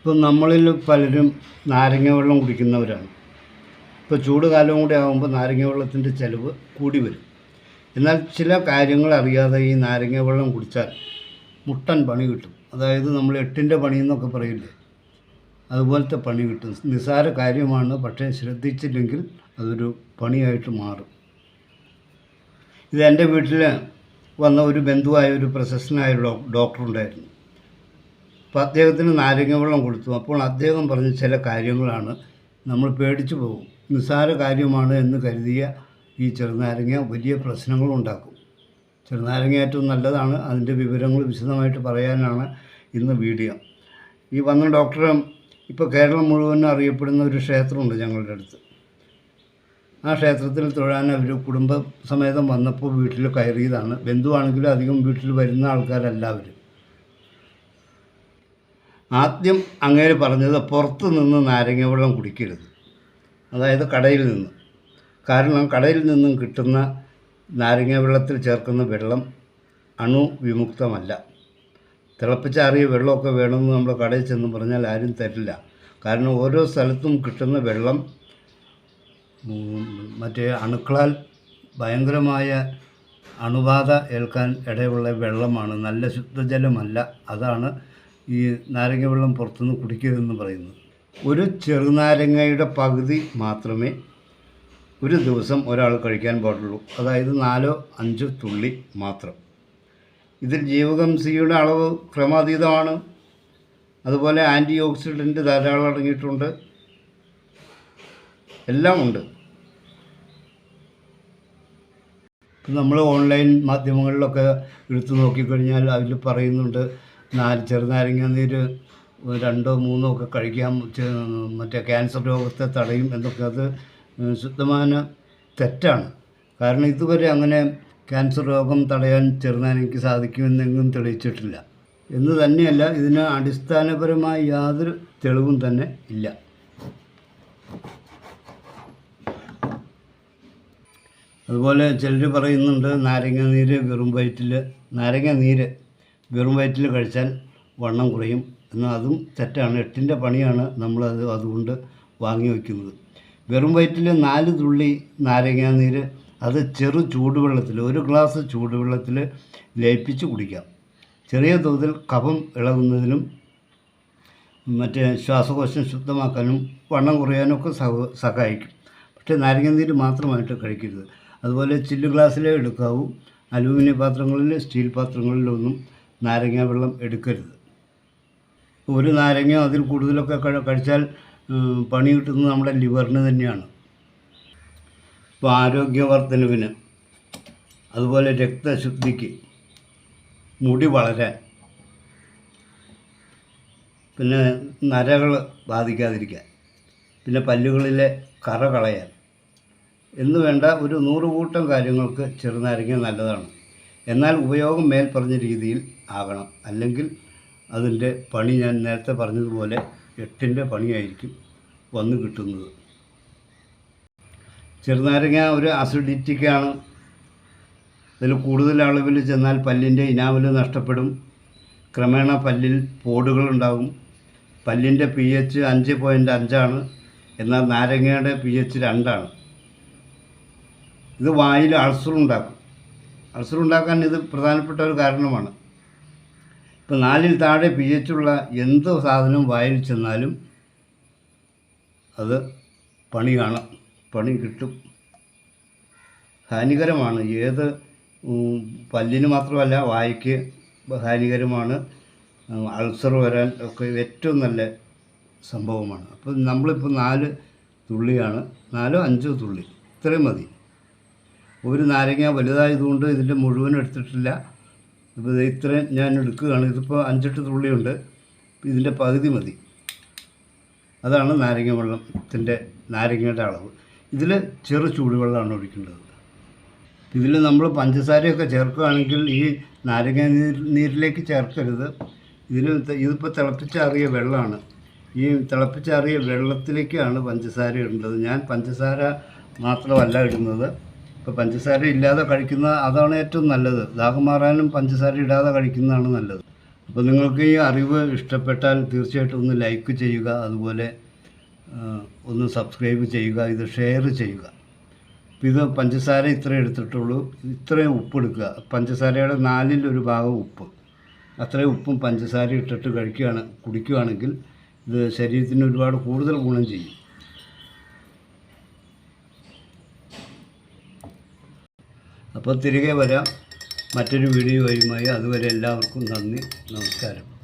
ഇപ്പം നമ്മളിൽ പലരും നാരങ്ങ വെള്ളം കുടിക്കുന്നവരാണ്. ഇപ്പോൾ ചൂട് കാലം കൂടി ആകുമ്പോൾ നാരങ്ങ വെള്ളത്തിന്റെ ചിലവ് കൂടി വരും. എന്നാൽ ചില കാര്യങ്ങൾ അറിയാതെ ഈ നാരങ്ങ വെള്ളം കുടിച്ചാൽ മുട്ടൻ പണി കിട്ടും. അതായത് നമ്മൾ എട്ടിന്റെ പണി എന്നൊക്കെ പറയില്ലേ? അതുപോലത്തെ പണി കിട്ടും. നിസാര കാര്യമാണ് പക്ഷേ ശ്രദ്ധിച്ചില്ലെങ്കിൽ അതൊരു പണിയായിട്ട് മാറും. ഇത് എന്റെ വീട്ടിൽ വന്ന ഒരു ബന്ധുവായ ഒരു പ്രശസ്തനായ ഡോക്ടർ ഉണ്ടായിരുന്നു. അപ്പോൾ അദ്ദേഹത്തിന് നാരങ്ങ വെള്ളം കൊടുത്തു. അപ്പോൾ അദ്ദേഹം പറഞ്ഞ ചില കാര്യങ്ങളാണ് നമ്മൾ പേടിച്ചു പോകും. നിസ്സാര കാര്യമാണ് എന്ന് കരുതിയ ഈ ചെറുനാരങ്ങ വലിയ പ്രശ്നങ്ങളുണ്ടാക്കും ചെറുനാരങ്ങ ഏറ്റവും നല്ലതാണ്. അതിന്റെ വിവരങ്ങൾ വിശദമായിട്ട് പറയാനാണ് ഇന്ന് വീഡിയോ. ഈ വന്ന ഡോക്ടർ ഇപ്പോൾ കേരളം മുഴുവൻ അറിയപ്പെടുന്ന ഒരു ക്ഷേത്രമുണ്ട് ഞങ്ങളുടെ അടുത്ത്. ആ ക്ഷേത്രത്തിൽ തൊഴാൻ അവർ കുടുംബ സമേതം വന്നപ്പോൾ വീട്ടിൽ കയറിയതാണ്. ബന്ധുവാണെങ്കിലും അധികം വീട്ടിൽ വരുന്ന ആൾക്കാരല്ല അവർ ആദ്യം അങ്ങേര് പറഞ്ഞത് പുറത്ത് നിന്ന് നാരങ്ങ വെള്ളം കുടിക്കരുത്. അതായത് കടയിൽ നിന്ന്. കാരണം കടയിൽ നിന്നും കിട്ടുന്ന നാരങ്ങ വെള്ളത്തിൽ ചേർക്കുന്ന വെള്ളം അണുവിമുക്തമല്ല തിളപ്പിച്ചാറിയ വെള്ളമൊക്കെ വേണമെന്ന് നമ്മൾ കടയിൽ ചെന്ന് പറഞ്ഞാൽ ആരും തരില്ല. കാരണം ഓരോ സ്ഥലത്തും കിട്ടുന്ന വെള്ളം മറ്റേ അണുക്കളാൽ ഭയങ്കരമായ അണുബാധ ഏൽക്കാൻ ഇടയുള്ള വെള്ളമാണ്. നല്ല ശുദ്ധജലമല്ല. അതാണ് ഈ നാരങ്ങ വെള്ളം പുറത്തുനിന്ന് കുടിക്കരുതെന്ന് പറയുന്നത് ഒരു ചെറുനാരങ്ങയുടെ പകുതി മാത്രമേ ഒരു ദിവസം ഒരാൾ കഴിക്കാൻ പാടുള്ളൂ. അതായത് നാലോ അഞ്ചോ തുള്ളി മാത്രം. ഇതിൽ ജീവകം സിയുടെ അളവ് ക്രമാതീതമാണ്. അതുപോലെ ആന്റി ഓക്സിഡന്റ് ധാരാളം അടങ്ങിയിട്ടുണ്ട്. എല്ലാം ഉണ്ട്. നമ്മൾ ഓൺലൈൻ മാധ്യമങ്ങളിലൊക്കെ എടുത്തു നോക്കിക്കഴിഞ്ഞാൽ അതിൽ പറയുന്നുണ്ട് നാല് ചെറുനാരങ്ങ നീര് രണ്ടോ മൂന്നോ ഒക്കെ കഴിക്കാം മറ്റേ ക്യാൻസർ രോഗത്തെ തടയും എന്നൊക്കെ അത് ശുദ്ധമായ തെറ്റാണ്. കാരണം ഇതുവരെ അങ്ങനെ ക്യാൻസർ രോഗം തടയാൻ ചെറുനാരങ്ങയ്ക്ക് സാധിക്കുമെന്നെങ്കിലും തെളിയിച്ചിട്ടില്ല. എന്ന് തന്നെയല്ല ഇതിന് അടിസ്ഥാനപരമായ യാതൊരു തെളിവും തന്നെ ഇല്ല. അതുപോലെ ചിലർ പറയുന്നുണ്ട് നാരങ്ങ നീര് വെറും വയറ്റിൽ നാരങ്ങ നീര് വെറും വയറ്റിൽ കഴിച്ചാൽ വണ്ണം കുറയും. എന്നാൽ അതും തെറ്റാണ്. എട്ടിന്റെ പണിയാണ് നമ്മളത് അതുകൊണ്ട് വാങ്ങി വയ്ക്കുന്നത്. വെറും വയറ്റിൽ നാല് തുള്ളി നാരങ്ങ നീര് അത് ചെറു ചൂടുവെള്ളത്തിൽ ഒരു ഗ്ലാസ് ചൂടുവെള്ളത്തിൽ ലയിപ്പിച്ച് കുടിക്കാം. ചെറിയ തോതിൽ കഫം ഇളകുന്നതിനും മറ്റേ ശ്വാസകോശം ശുദ്ധമാക്കാനും വണ്ണം കുറയാനൊക്കെ സഹ സഹായിക്കും. പക്ഷേ നാരങ്ങ നീര് മാത്രമായിട്ട് കഴിക്കരുത്. അതുപോലെ ചില്ല് ഗ്ലാസ്സിലേ എടുക്കാവൂ. അലൂമിനിയം പാത്രങ്ങളിൽ സ്റ്റീൽ പാത്രങ്ങളിലൊന്നും നാരങ്ങ വെള്ളം എടുക്കരുത്. ഒരു നാരങ്ങ അതിൽ കൂടുതലൊക്കെ കഴിച്ചാൽ പണി കിട്ടുന്നത് നമ്മുടെ ലിവറിന് തന്നെയാണ്. ഇപ്പോൾ ആരോഗ്യവർദ്ധനവിന് അതുപോലെ രക്തശുദ്ധിക്ക് മുടി വളരാൻ പിന്നെ നരകൾ ബാധിക്കാതിരിക്കാൻ പിന്നെ പല്ലുകളിലെ കറ കളയാൻ എന്ന് വേണ്ട ഒരു നൂറ് കൂട്ടം കാര്യങ്ങൾക്ക് ചെറുനാരങ്ങ നല്ലതാണ്. എന്നാൽ ഉപയോഗം മേൽ പറഞ്ഞ രീതിയിൽ ആകണം. അല്ലെങ്കിൽ അതിന്റെ പണി ഞാൻ നേരത്തെ പറഞ്ഞതുപോലെ എട്ടിന്റെ പണിയായിരിക്കും വന്നു കിട്ടുന്നത്. ചെറുനാരങ്ങ ഒരു അസിഡിറ്റിക്കാണ് അതിൽ കൂടുതൽ അളവിൽ ചെന്നാൽ പല്ലിന്റെ ഇനാമൽ നഷ്ടപ്പെടും. ക്രമേണ പല്ലിൽ പോടുകളുണ്ടാകും പല്ലിന്റെ പി എച്ച് അഞ്ച് പോയിന്റ് അഞ്ചാണ്. എന്നാൽ നാരങ്ങയുടെ പി എച്ച് രണ്ടാണ്. ഇത് വായിൽ അൾസർ ഉണ്ടാക്കും. അൾസർ ഉണ്ടാക്കാൻ ഇത് പ്രധാനപ്പെട്ട ഒരു കാരണമാണ്. ഇപ്പം നാലിൽ താഴെ പി ഉള്ള എന്ത് സാധനവും വായിൽ ചെന്നാലും അത് പണി കാണാം പണി കിട്ടും. ഹാനികരമാണ്. ഏത് പല്ലിന് മാത്രമല്ല വായിക്ക് ഹാനികരമാണ്. അൾസർ വരാൻ ഒക്കെ ഏറ്റവും നല്ല സംഭവമാണ്. അപ്പം നമ്മളിപ്പോൾ നാല് തുള്ളിയാണ്. നാലോ അഞ്ചോ തുള്ളി. ഇത്രയും മതി. ഒരു നാരങ്ങ വലുതായതുകൊണ്ട് ഇതിന്റെ മുഴുവൻ എടുത്തിട്ടില്ല. ഇപ്പോൾ ഇത് ഇത്രയും ഞാൻ എടുക്കുകയാണ്. ഇതിപ്പോൾ അഞ്ചെട്ട് തുള്ളിയുണ്ട്. ഇതിന്റെ പകുതി മതി. അതാണ് നാരങ്ങ വെള്ളത്തിന്റെ നാരങ്ങയുടെ അളവ്. ഇതിൽ ചെറു ചൂടുവെള്ളമാണ് ഒഴിക്കേണ്ടത്. ഇതിൽ നമ്മൾ പഞ്ചസാരയൊക്കെ ചേർക്കുകയാണെങ്കിൽ ഈ നാരങ്ങ നീരിലേക്ക് ചേർക്കരുത്. ഇതിന് ഇതിപ്പോൾ തിളപ്പിച്ചാറിയ വെള്ളമാണ്. ഈ തിളപ്പിച്ചാറിയ വെള്ളത്തിലേക്കാണ് പഞ്ചസാര ഇടേണ്ടത്. ഞാൻ പഞ്ചസാര മാത്രമല്ല ഇടുന്നത്. ഇപ്പോൾ പഞ്ചസാര ഇല്ലാതെ കഴിക്കുന്ന അതാണ് ഏറ്റവും നല്ലത്. ദാഹം മാറാനും പഞ്ചസാര ഇടാതെ കഴിക്കുന്നതാണ് നല്ലത്. അപ്പോൾ നിങ്ങൾക്ക് ഈ അറിവ് ഇഷ്ടപ്പെട്ടാൽ തീർച്ചയായിട്ടും ഒന്ന് ലൈക്ക് ചെയ്യുക അതുപോലെ ഒന്ന് സബ്സ്ക്രൈബ് ചെയ്യുക ഇത് ഷെയർ ചെയ്യുക. ഇത് പഞ്ചസാര ഇത്ര എടുത്തിട്ടുള്ളൂ. ഇത്രയും ഉപ്പ് എടുക്കുക. പഞ്ചസാരയുടെ നാലിൽ ഒരു ഭാഗം ഉപ്പ്. അത്രയും ഉപ്പും പഞ്ചസാര ഇട്ടിട്ട് കഴിക്കുകയാണ് കുടിക്കുകയാണെങ്കിൽ ഇത് ശരീരത്തിന് ഒരുപാട് കൂടുതൽ ഗുണം ചെയ്യും. അപ്പോൾ തിരികെ വരാം. മറ്റൊരു വീഡിയോയുമായി അതുവരെ എല്ലാവർക്കും നന്ദി. നമസ്കാരം.